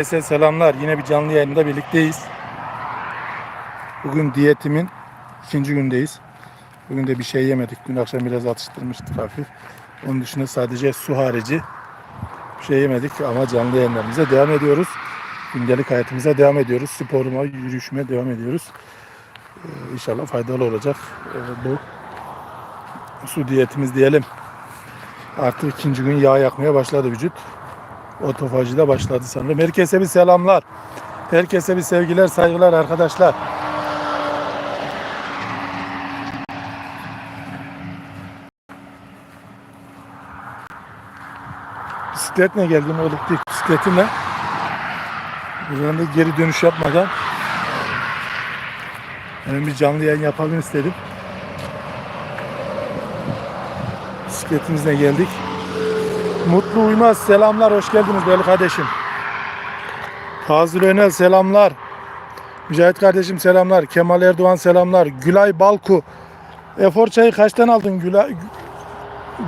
Herkese selamlar. Yine bir canlı yayında birlikteyiz. Bugün diyetimin ikinci gündeyiz. Bugün de bir şey yemedik. Dün akşam biraz atıştırmıştık hafif. Onun dışında sadece su harici bir şey yemedik ama canlı yayınlarımıza devam ediyoruz. Gündelik hayatımıza devam ediyoruz. Sporuma, yürüyüşüme devam ediyoruz. Ee, inşallah faydalı olacak ee, bu su diyetimiz diyelim. Artık ikinci gün yağ yakmaya başladı vücut. Otofajı da başladı sanırım. Herkese bir selamlar. Herkese bir sevgiler, saygılar arkadaşlar. Bisikletle geldim o elektrik bisikletimle. Buradan da geri dönüş yapmadan hemen bir canlı yayın yapalım istedim. Bisikletimizle geldik. Mutlu Uymaz selamlar hoş geldiniz değerli kardeşim. Fazıl Önel selamlar. Mücahit kardeşim selamlar. Kemal Erdoğan selamlar. Gülay Balku. Efor çayı kaçtan aldın Gülay,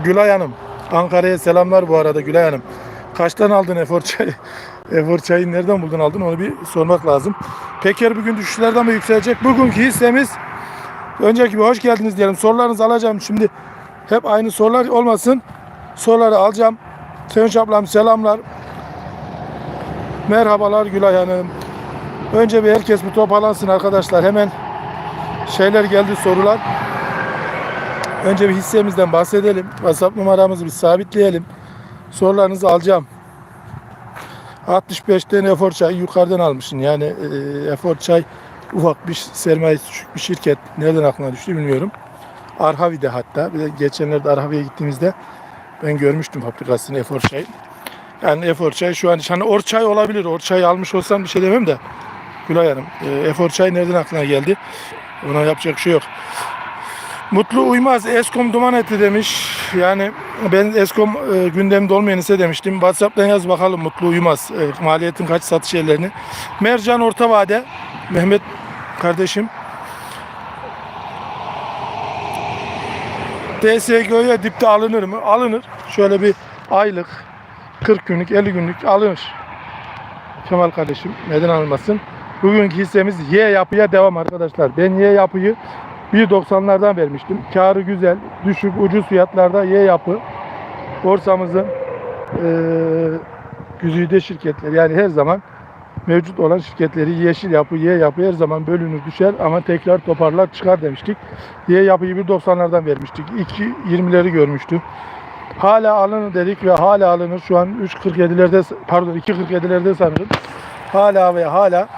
Gülay Hanım? Ankara'ya selamlar bu arada Gülay Hanım. Kaçtan aldın Efor çayı? Efor çayı nereden buldun aldın onu bir sormak lazım. Peker bugün düşüşlerden mi yükselecek? Bugünkü hissemiz önceki gibi hoş geldiniz diyelim. Sorularınızı alacağım şimdi. Hep aynı sorular olmasın. Soruları alacağım. Sevinç ablam selamlar. Merhabalar Gülay Hanım. Önce bir herkes bir toparlansın arkadaşlar. Hemen şeyler geldi sorular. Önce bir hissemizden bahsedelim. WhatsApp numaramızı bir sabitleyelim. Sorularınızı alacağım. 65'ten efor çay yukarıdan almışsın. Yani e, efor çay ufak bir sermayesi küçük bir şirket. Nereden aklına düştü bilmiyorum. Arhavi'de hatta. Bir de geçenlerde Arhavi'ye gittiğimizde ben görmüştüm fabrikasını efor çay. Yani efor çay şu an hani orçay olabilir. Orçay almış olsam bir şey demem de. Gülay Hanım. E, efor çay nereden aklına geldi? Ona yapacak şey yok. Mutlu Uymaz Eskom duman etti demiş. Yani ben Eskom e, gündemde olmayan ise demiştim. WhatsApp'tan yaz bakalım Mutlu Uymaz. E, maliyetin kaç satış yerlerini. Mercan Orta Vade. Mehmet kardeşim. DSG'ye dipte alınır mı? Alınır. Şöyle bir aylık 40 günlük 50 günlük alınır. Kemal kardeşim neden almasın? Bugünkü hissemiz Y yapıya devam arkadaşlar. Ben Y yapıyı 1.90'lardan vermiştim. Karı güzel, düşük, ucuz fiyatlarda Y yapı borsamızın eee güzide şirketleri yani her zaman mevcut olan şirketleri yeşil yapı, Y yapı her zaman bölünür düşer ama tekrar toparlar çıkar demiştik. Y yapıyı 1.90'lardan vermiştik. 2.20'leri görmüştü. Hala alınır dedik ve hala alınır. Şu an 3.47'lerde pardon 2.47'lerde sanırım. Hala ve hala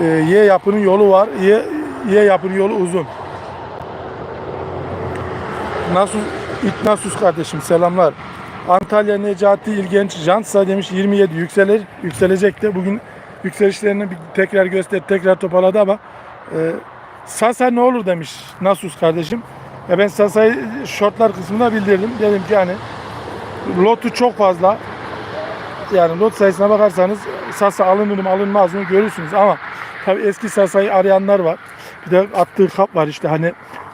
e, Y yapının yolu var. Y, Y yapının yolu uzun. Nasus, İtnasus kardeşim selamlar. Antalya Necati İlgenç Jansa demiş 27 yükselir, yükselecek de bugün yükselişlerini bir tekrar göster tekrar toparladı ama e, Sasa ne olur demiş Nasus kardeşim. Ya ben Sasa'yı shortlar kısmında bildirdim. Dedim ki yani lotu çok fazla. Yani lot sayısına bakarsanız Sasa alınır mı alınmaz mı görürsünüz ama tabi eski Sasa'yı arayanlar var. Bir de attığı kap var işte hani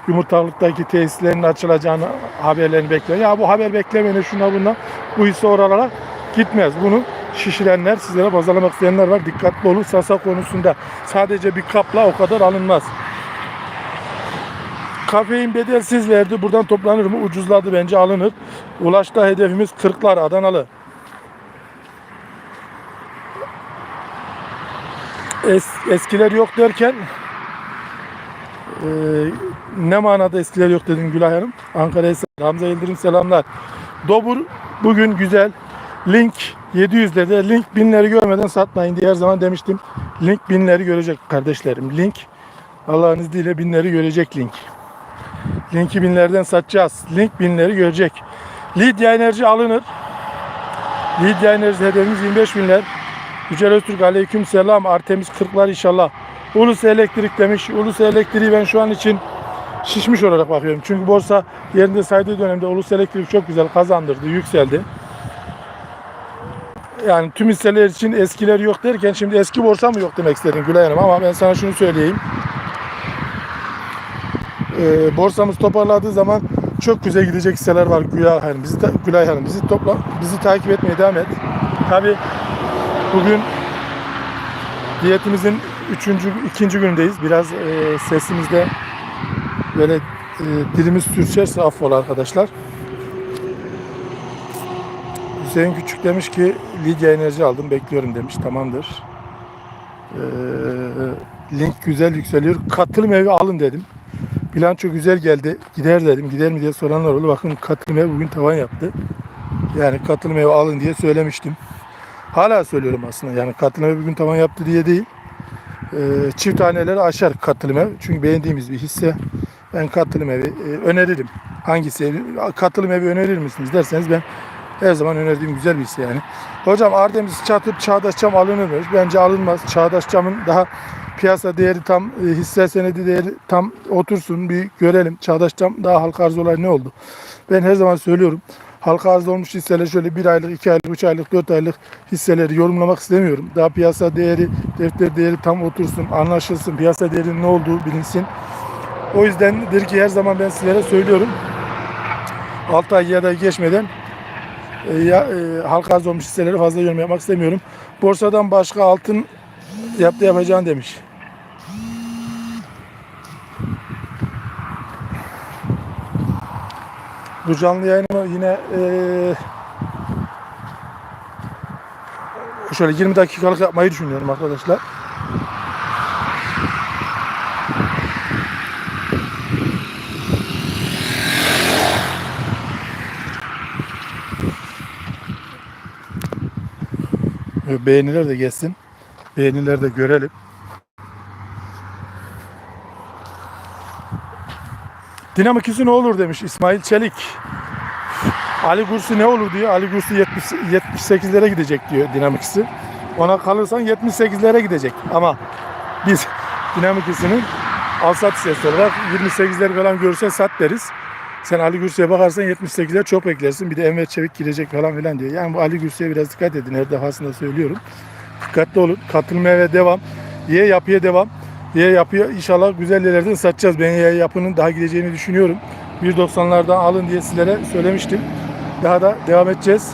yumurtalıktaki tesislerin açılacağını haberlerini bekliyor. Ya bu haber beklemene şuna buna bu hisse oralara gitmez. Bunu şişirenler, sizlere pazarlamak isteyenler var. Dikkatli olun Sasa konusunda. Sadece bir kapla o kadar alınmaz. Kafein bedelsiz verdi. Buradan toplanır mı? Ucuzladı bence alınır. Ulaş'ta hedefimiz 40'lar Adanalı. Es, eskiler yok derken e, ne manada eskiler yok dedin Gülay Hanım? Ankara'ya. Hamza Yıldırım selamlar. Dobur bugün güzel. Link 700'lerde link binleri görmeden satmayın diye her zaman demiştim. Link binleri görecek kardeşlerim. Link Allah'ın izniyle binleri görecek link. Linki binlerden satacağız. Link binleri görecek. Lidya enerji alınır. Lidya enerji hedefimiz 25 binler. Yücel Öztürk aleyküm selam. Artemis 40'lar inşallah. Ulus elektrik demiş. Ulus elektriği ben şu an için şişmiş olarak bakıyorum. Çünkü borsa yerinde saydığı dönemde Ulus elektrik çok güzel kazandırdı, yükseldi. Yani tüm hisseler için eskiler yok derken şimdi eski borsa mı yok demek istedim Gülay Hanım ama ben sana şunu söyleyeyim. Ee, borsamız toparladığı zaman çok güzel gidecek hisseler var Gülay Hanım. Bizi, Gülay Hanım bizi topla, bizi takip etmeye devam et. Tabi bugün Diyetimizin üçüncü, ikinci günündeyiz. Biraz e, sesimizde böyle e, dilimiz sürçerse affola arkadaşlar. Hüseyin Küçük demiş ki Lidya enerji aldım bekliyorum demiş. Tamamdır. Ee, link güzel yükseliyor. Katılım evi alın dedim. Bilanço güzel geldi. Gider dedim. Gider mi diye soranlar oldu. Bakın katılım evi bugün tavan yaptı. Yani katılım evi alın diye söylemiştim. Hala söylüyorum aslında. Yani katılım evi bugün tavan yaptı diye değil. Ee, çift taneleri aşar katılım ev. Çünkü beğendiğimiz bir hisse. Ben katılım evi e, öneririm. Hangisi evi? Katılım evi önerir misiniz derseniz ben her zaman önerdiğim güzel bir hisse yani. Hocam Ardemiz çatıp Çağdaş Cam alınır mı? Bence alınmaz. Çağdaş Cam'ın daha piyasa değeri tam e, hisse senedi değeri tam otursun bir görelim. Çağdaş Cam daha halka arz olay ne oldu? Ben her zaman söylüyorum. Halka arz olmuş hisseler şöyle bir aylık, iki aylık, üç aylık, dört aylık hisseleri yorumlamak istemiyorum. Daha piyasa değeri, defter değeri tam otursun, anlaşılsın, piyasa değerinin ne olduğu bilinsin. O yüzdendir ki her zaman ben sizlere söylüyorum. 6 ay ya da geçmeden e, ya, e, halka arz olmuş hisseleri fazla yorum yapmak istemiyorum. Borsadan başka altın yaptı yapacağını demiş. Bu canlı yayını yine e, şöyle 20 dakikalık yapmayı düşünüyorum arkadaşlar. Beğeniler de gelsin. Beğeniler de görelim. Dinamik izi ne olur demiş İsmail Çelik. Ali Gursi ne olur diyor. Ali Gursi 70, 78'lere gidecek diyor dinamik izi. Ona kalırsan 78'lere gidecek. Ama biz dinamik isinin al sat hissesi olarak 28'ler falan görürse sat deriz. Sen Ali Gürsu'ya bakarsan 78'ler çok beklersin. Bir de Enver Çevik girecek falan filan diyor. Yani bu Ali Gürsu'ya biraz dikkat edin. Her defasında söylüyorum. Dikkatli olun. Katılmaya ve devam. Ye yapıya devam. Ye yapıya inşallah güzel yerlerden satacağız. Ben ye yapının daha gideceğini düşünüyorum. 1.90'lardan alın diye sizlere söylemiştim. Daha da devam edeceğiz.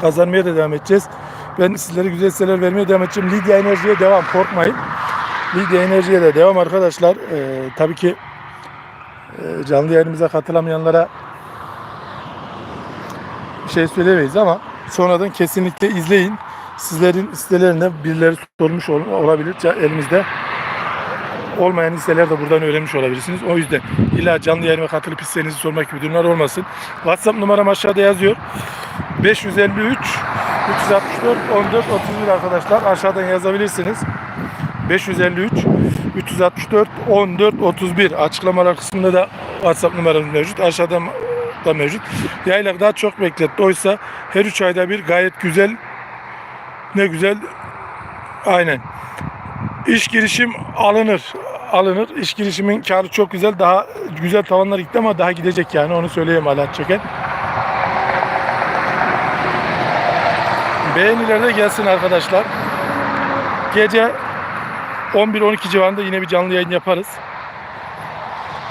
Kazanmaya da devam edeceğiz. Ben sizlere güzel hisseler vermeye devam edeceğim. Lidya Enerji'ye devam. Korkmayın. Lidya Enerji'ye de devam arkadaşlar. Ee, tabii ki canlı yayınımıza katılamayanlara bir şey söylemeyiz ama sonradan kesinlikle izleyin. Sizlerin hisselerine birileri sormuş ol- olabilir. Elimizde olmayan hisseler de buradan öğrenmiş olabilirsiniz. O yüzden illa canlı yayınıma katılıp hissenizi sormak gibi durumlar olmasın. WhatsApp numaram aşağıda yazıyor. 553 364 14 31 arkadaşlar. Aşağıdan yazabilirsiniz. 553 364 14 31 açıklamalar kısmında da WhatsApp numaramız mevcut. Aşağıda da mevcut. Yaylar daha çok bekletti. Oysa her 3 ayda bir gayet güzel ne güzel aynen. İş girişim alınır. Alınır. İş girişimin karı çok güzel. Daha güzel tavanlar gitti ama daha gidecek yani. Onu söyleyeyim Alat Çeken. Beğeniler de gelsin arkadaşlar. Gece 11-12 civarında yine bir canlı yayın yaparız.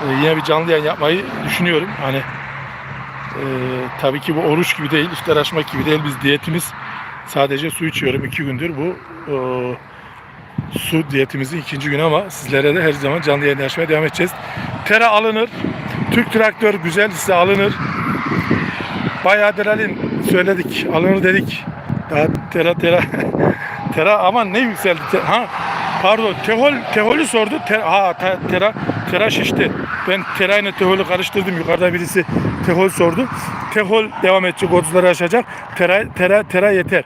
Ee, yine bir canlı yayın yapmayı düşünüyorum. Hani e, tabii ki bu oruç gibi değil, iftar açmak gibi değil. Biz diyetimiz sadece su içiyorum iki gündür. Bu e, su diyetimizin ikinci günü ama sizlere de her zaman canlı yayın açmaya devam edeceğiz. Tera alınır. Türk traktör güzel size alınır. Bayağı adrenalin söyledik, alınır dedik. Daha tera tera tera ama ne yükseldi? Ha pardon tehol teholü sordu. Te- ha te- tera tera şişti. Ben tera ile teholü karıştırdım. Yukarıda birisi tehol sordu. Tehol devam edecek, 30'ları aşacak. Tera tera tera yeter.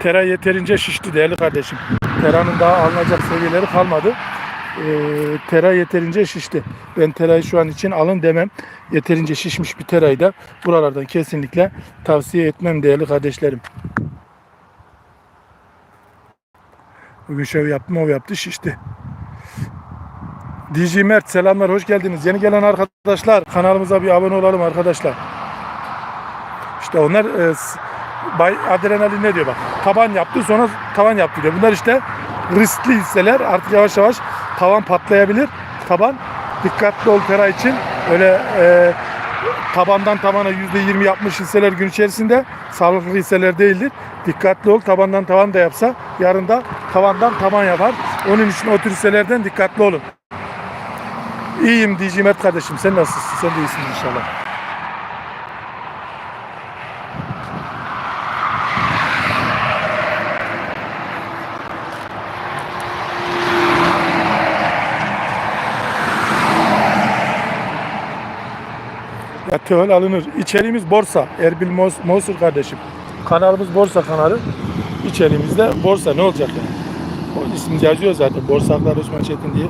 Tera yeterince şişti değerli kardeşim. Tera'nın daha alınacak seviyeleri kalmadı. Ee, tera yeterince şişti. Ben terayı şu an için alın demem. Yeterince şişmiş bir terayı da buralardan kesinlikle tavsiye etmem değerli kardeşlerim. Bugün şöyle yaptım o yaptı şişti. DJ Mert selamlar hoş geldiniz. Yeni gelen arkadaşlar kanalımıza bir abone olalım arkadaşlar. İşte onlar e, Bay Adrenalin ne diyor bak. Taban yaptı sonra tavan yaptı diyor. Bunlar işte riskli hisseler. Artık yavaş yavaş tavan patlayabilir. Taban dikkatli ol Tera için. Öyle e, tabandan tabana %20 yapmış hisseler gün içerisinde sağlıklı hisseler değildir. Dikkatli ol tabandan tavan da yapsa yarın da tavandan taban yapar. Onun için o tür hisselerden dikkatli olun. İyiyim DJ Mert kardeşim. Sen nasılsın? Sen de iyisin inşallah. Ya töhel alınır. İçeriğimiz borsa. Erbil Mos- Mosur kardeşim. Kanalımız borsa kanalı. İçeriğimizde borsa ne olacak yani? O isim yazıyor zaten. Borsa Haklar Osman Çetin diye.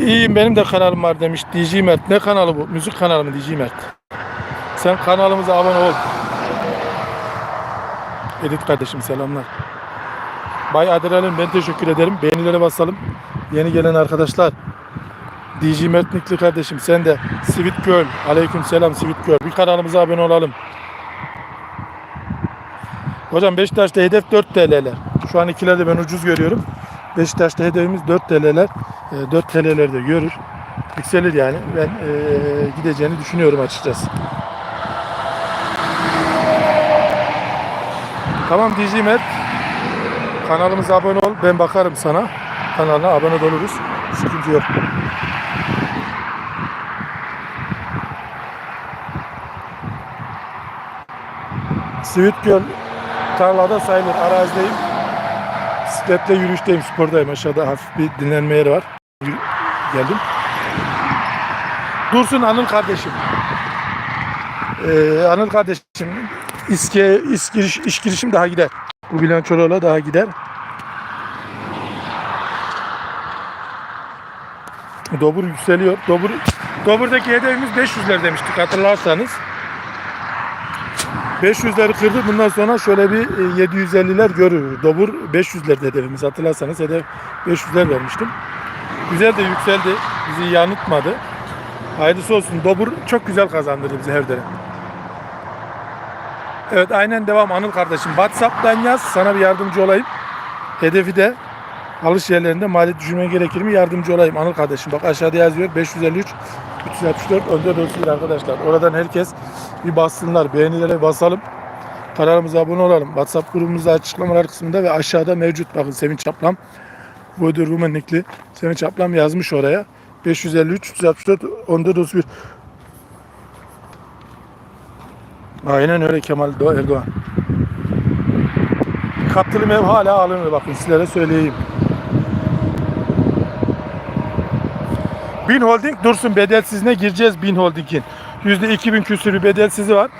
İyiyim benim de kanalım var demiş DJ Mert. Ne kanalı bu? Müzik kanalı mı DJ Mert? Sen kanalımıza abone ol. Edit kardeşim selamlar. Bay Adrenalin ben teşekkür ederim. Beğenilere basalım. Yeni gelen arkadaşlar. DJ Mert Nikli kardeşim sen de Sweet Girl. Aleyküm selam Sweet Girl. Bir kanalımıza abone olalım. Hocam Beşiktaş'ta hedef 4 TL'ler. Şu an ikilerde ben ucuz görüyorum. Beşiktaş'ta hedefimiz 4 TL'ler. E, 4 TL'ler de görür. Yükselir yani. Ben e, gideceğini düşünüyorum açıkçası. Tamam DJ Mert. Kanalımıza abone ol. Ben bakarım sana. Kanalına abone oluruz. Sıkıntı yok. Sivit Göl tarlada sayılır. Arazideyim. Bisikletle yürüyüşteyim. Spordayım. Aşağıda hafif bir dinlenme yeri var. Geldim. Dursun Anıl kardeşim. Ee, Anıl kardeşim iske, iş, giriş, iş girişim daha gider. Bu bilançolarla daha gider. Dobur yükseliyor. Dobur, Dobur'daki hedefimiz 500'ler demiştik hatırlarsanız. 500'leri kırdı. Bundan sonra şöyle bir e, 750'ler görür. Dobur 500'ler hedefimiz. Hatırlarsanız hedef 500'ler vermiştim. Güzel de yükseldi. Bizi yanıltmadı. Hayırlısı olsun. Dobur çok güzel kazandırdı bizi her dönem. Evet aynen devam Anıl kardeşim. Whatsapp'tan yaz. Sana bir yardımcı olayım. Hedefi de alış yerlerinde maliyet düşürmeye gerekir mi? Yardımcı olayım Anıl kardeşim. Bak aşağıda yazıyor. 553 364 14 31 arkadaşlar. Oradan herkes bir bassınlar. Beğenilere basalım. Kanalımıza abone olalım. WhatsApp grubumuzda açıklamalar kısmında ve aşağıda mevcut. Bakın Sevinç Çaplam. Vodur Rumenikli. Sevinç Çaplam yazmış oraya. 553 364 14 31 Aynen öyle Kemal Doğ- Erdoğan. Katılım ev hala alınır bakın sizlere söyleyeyim. Bin Holding dursun bedelsizine gireceğiz Bin Holding'in. Yüzde 2000 küsür bir bedelsizi var.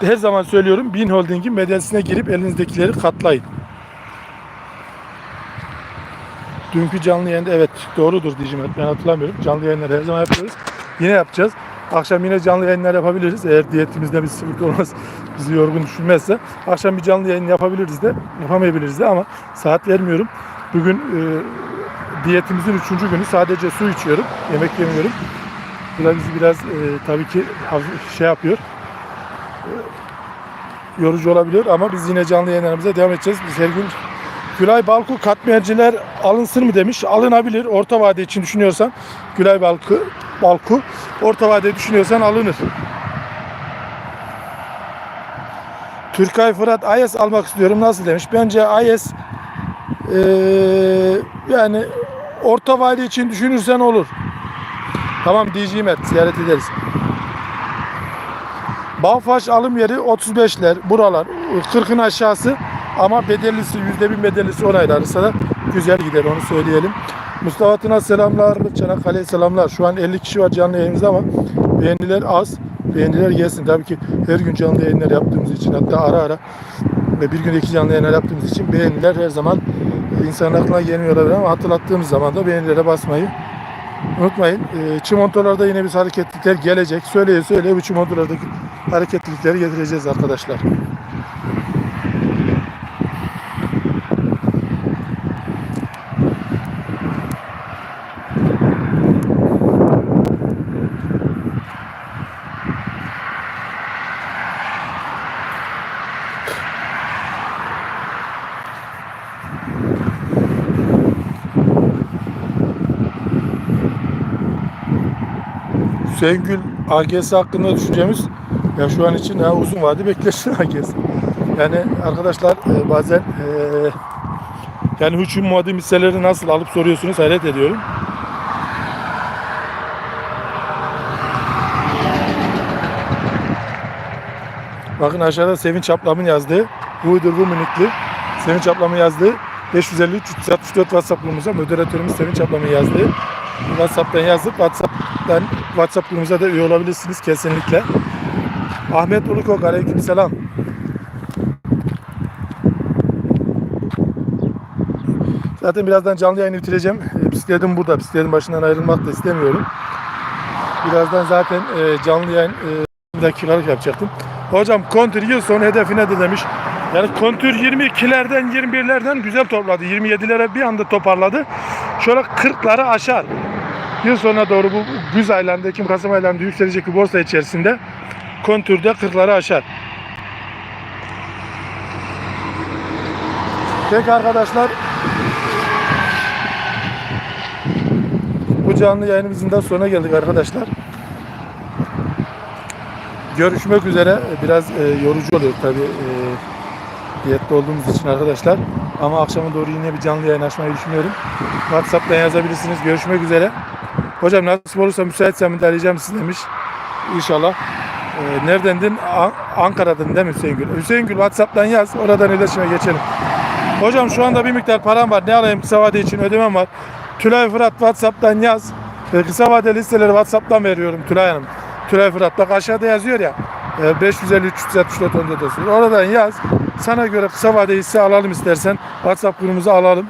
Her zaman söylüyorum Bin Holding'in bedelsizine girip elinizdekileri katlayın. Dünkü canlı yayında evet doğrudur diyeceğim ben hatırlamıyorum. Canlı yayınları her zaman yapıyoruz. Yine yapacağız. Akşam yine canlı yayınlar yapabiliriz. Eğer diyetimizde bir sıkıntı olmaz, bizi yorgun düşürmezse. Akşam bir canlı yayın yapabiliriz de, yapamayabiliriz de ama saat vermiyorum. Bugün e, diyetimizin üçüncü günü sadece su içiyorum, yemek yemiyorum. Bu da bizi biraz e, tabii ki şey yapıyor. E, yorucu olabiliyor ama biz yine canlı yayınlarımıza devam edeceğiz. Biz her gün Gülay Balku katmerciler alınsın mı demiş. Alınabilir. Orta vade için düşünüyorsan Gülay Balku, Balku orta vade düşünüyorsan alınır. Türkay Fırat Ayes almak istiyorum. Nasıl demiş? Bence Ayes eee, yani orta vade için düşünürsen olur. Tamam DJ Mert ziyaret ederiz. Bağfaş alım yeri 35'ler buralar 40'ın aşağısı ama bedellisi %1000 bedellisi onaylanırsa da güzel gider onu söyleyelim. Mustafa Tına selamlar, Çanakkale'ye selamlar. Şu an 50 kişi var canlı yayınımızda ama beğeniler az. Beğeniler gelsin. Tabii ki her gün canlı yayınlar yaptığımız için hatta ara ara ve bir gün iki canlı yayınlar yaptığımız için beğeniler her zaman insanın aklına gelmiyor olabilir ama hatırlattığımız zaman da beğenilere basmayı Unutmayın e, çimontolarda yine biz hareketlilikler gelecek. Söyleye söyleye bu çimontolardaki hareketlilikleri getireceğiz arkadaşlar. Hüseyin Gül AGS hakkında düşüncemiz ya şu an için ha, uzun vade beklesin AGS. Yani arkadaşlar e, bazen e, Yani hiç ummadığım hisseleri nasıl alıp soruyorsunuz hayret ediyorum. Bakın aşağıda Sevinç ablamın yazdığı, Uydur bu minikli Sevinç ablamın yazdığı 553 364 WhatsApp grubumuza moderatörümüz Sevinç ablamın yazdığı WhatsApp'tan yazıp WhatsApp'tan WhatsApp grubumuza da üye olabilirsiniz kesinlikle. Ahmet Ulukok aleykümselam. Zaten birazdan canlı yayını bitireceğim. E, Bisikletim burada. Bisikletin başından ayrılmak da istemiyorum. Birazdan zaten e, canlı yayın e, dakikalık yapacaktım. Hocam kontür yıl sonu hedefine de demiş. Yani kontür 22'lerden 21'lerden güzel topladı. 27'lere bir anda toparladı. Şöyle 40'ları aşar. Yıl sonuna doğru bu güz aylarında, Ekim Kasım aylarında yükselecek bir borsa içerisinde kontürde 40'ları aşar. Peki arkadaşlar bu canlı yayınımızın da sonuna geldik arkadaşlar. Görüşmek üzere. Biraz e, yorucu oluyor tabii e, diyette olduğumuz için arkadaşlar. Ama akşama doğru yine bir canlı yayın açmayı düşünüyorum. WhatsApp'tan yazabilirsiniz. Görüşmek üzere. Hocam nasip olursa müsaitsem arayacağım sizi demiş. İnşallah. E, neredendin? An- Ankara'dan değil mi Hüseyin Gül? Hüseyin Gül WhatsApp'tan yaz. Oradan iletişime geçelim. Hocam şu anda bir miktar param var. Ne alayım kısa vade için ödemem var. Tülay Fırat WhatsApp'tan yaz. E, kısa vadeli listeleri WhatsApp'tan veriyorum Tülay Hanım. Tülay Fırat bak aşağıda yazıyor ya. E, 550 364 14 olsun. Oradan yaz. Sana göre kısa vade hisse alalım istersen. WhatsApp grubumuza alalım.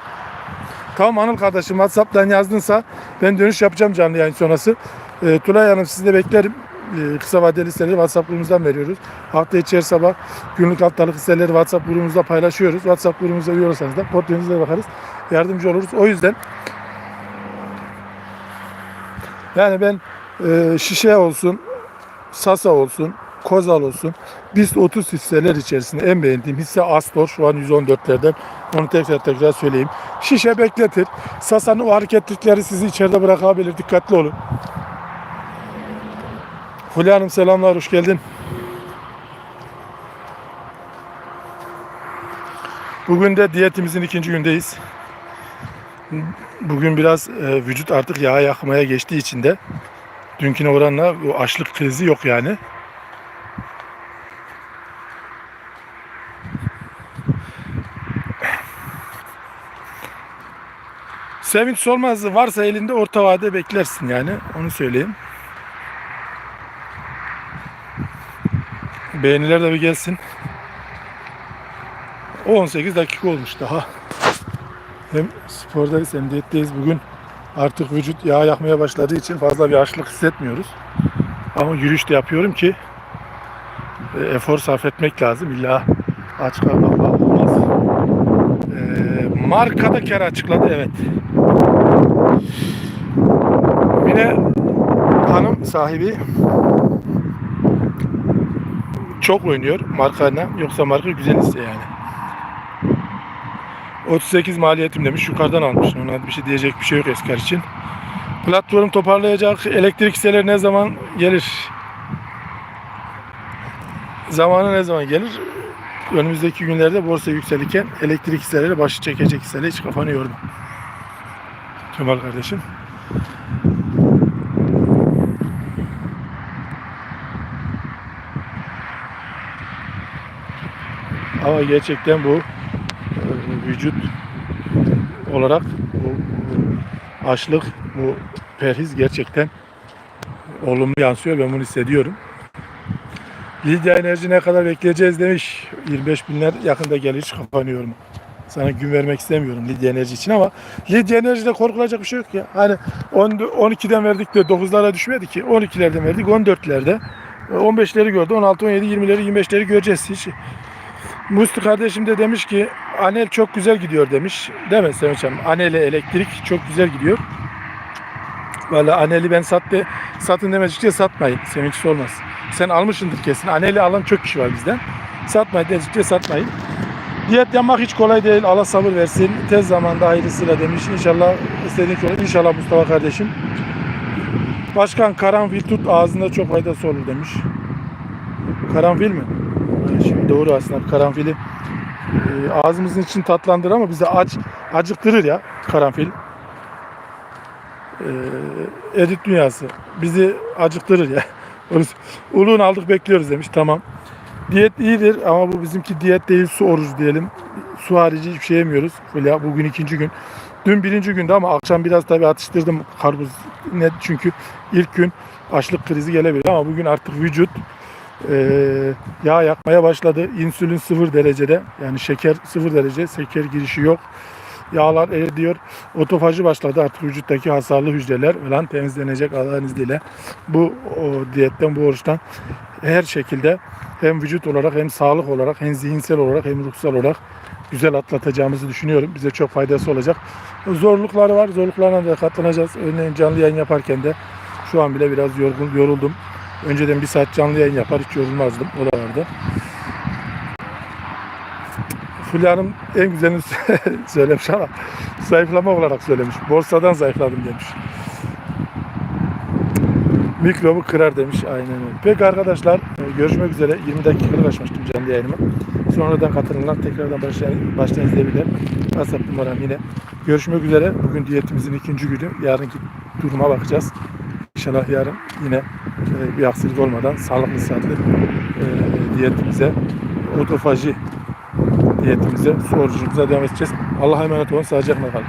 Tamam Anıl kardeşim WhatsApp'tan yazdınsa ben dönüş yapacağım canlı yayın sonrası. E, Tülay Hanım sizi de beklerim. E, kısa vadeli listeleri WhatsApp grubumuzdan veriyoruz. Hafta içeri sabah günlük haftalık listeleri WhatsApp grubumuzda paylaşıyoruz. WhatsApp grubumuza üye da portföyünüze bakarız. Yardımcı oluruz. O yüzden yani ben e, şişe olsun, Sasa olsun, Kozal olsun. Biz 30 hisseler içerisinde en beğendiğim hisse Astor şu an 114'lerden. Onu tekrar tekrar söyleyeyim. Şişe bekletir. Sasa'nın o hareketlikleri sizi içeride bırakabilir. Dikkatli olun. Fulya Hanım selamlar, hoş geldin. Bugün de diyetimizin ikinci gündeyiz. Bugün biraz e, vücut artık yağa yakmaya geçtiği için de dünküne oranla açlık krizi yok yani. Sevinç Solmaz varsa elinde orta vade beklersin yani. Onu söyleyeyim. Beğeniler de bir gelsin. 18 dakika olmuş daha. Hem spordayız hem diyetteyiz. Bugün artık vücut yağ yakmaya başladığı için fazla bir açlık hissetmiyoruz. Ama yürüyüş de yapıyorum ki e, efor sarf etmek lazım. İlla aç kalmakla olmaz. E, markada kar açıkladı evet. Yine hanım sahibi çok oynuyor markayla. Yoksa marka güzel hisse yani. 38 maliyetim demiş. Yukarıdan almış. Ona bir şey diyecek bir şey yok Eskar için. Platform toparlayacak. Elektrik hisseleri ne zaman gelir? Zamanı ne zaman gelir? Önümüzdeki günlerde borsa yükselirken elektrik hisseleri başı çekecek hisseler hiç kafanı yorma. Kemal kardeşim. Ama gerçekten bu e, vücut olarak bu, açlık, bu perhiz gerçekten olumlu yansıyor. Ben bunu hissediyorum. Lidya enerji ne kadar bekleyeceğiz demiş. 25 binler yakında gelir hiç kapanıyorum. Sana gün vermek istemiyorum Lidya enerji için ama Lidya enerjide korkulacak bir şey yok ya. Hani 10, 12'den verdik de 9'lara düşmedi ki. 12'lerden verdik 14'lerde. 15'leri gördü. 16, 17, 20'leri, 25'leri göreceğiz. Hiç Musti kardeşim de demiş ki Anel çok güzel gidiyor demiş. Değil mi Sevinç Hanım? Anel'e elektrik çok güzel gidiyor. Valla Anel'i ben sattı, satın demedikçe satmayın. Sevinç olmaz. Sen almışsındır kesin. Anel'i alan çok kişi var bizden. Satmayın dedikçe satmayın. Diyet yapmak hiç kolay değil. Allah sabır versin. Tez zamanda hayırlısıyla demiş. İnşallah istediğin olur. İnşallah Mustafa kardeşim. Başkan karanfil tut ağzında çok faydası olur demiş. Karanfil mi? Şimdi doğru aslında karanfili e, ağzımızın için tatlandırır ama bizi aç acıktırır ya karanfil. E, edit dünyası bizi acıktırır ya. Uluğunu aldık bekliyoruz demiş. Tamam. Diyet iyidir ama bu bizimki diyet değil su orucu diyelim. Su harici hiçbir şey yemiyoruz. Fulya bugün ikinci gün. Dün birinci gündü ama akşam biraz tabii atıştırdım karpuz. Ne çünkü ilk gün açlık krizi gelebilir ama bugün artık vücut eee, yağ yakmaya başladı. İnsülin sıfır derecede yani şeker sıfır derece şeker girişi yok. Yağlar eriyor. Otofaji başladı artık vücuttaki hasarlı hücreler falan temizlenecek Allah'ın izniyle. Bu o, diyetten bu oruçtan her şekilde hem vücut olarak hem sağlık olarak hem zihinsel olarak hem ruhsal olarak güzel atlatacağımızı düşünüyorum. Bize çok faydası olacak. Zorlukları var. Zorluklarına da katlanacağız. Örneğin canlı yayın yaparken de şu an bile biraz yorgun, yoruldum. Önceden bir saat canlı yayın yapar hiç yorulmazdım. O da vardı. Fulya Hanım en güzelini söylemiş ama zayıflama olarak söylemiş. Borsadan zayıfladım demiş. Mikrobu kırar demiş. Aynen öyle. Peki arkadaşlar e, görüşmek üzere. 20 dakikalık açmıştım canlı yayınımı. Sonradan katılanlar tekrardan başlayan, baştan izleyebilir. WhatsApp numaram yine. Görüşmek üzere. Bugün diyetimizin ikinci günü. Yarınki duruma bakacağız. İnşallah yarın yine e, bir aksilik olmadan sağlıklı saatli e, diyetimize, otofaji diyetimize, su orucumuza devam edeceğiz. Allah'a emanet olun. Sağlıcakla kalın.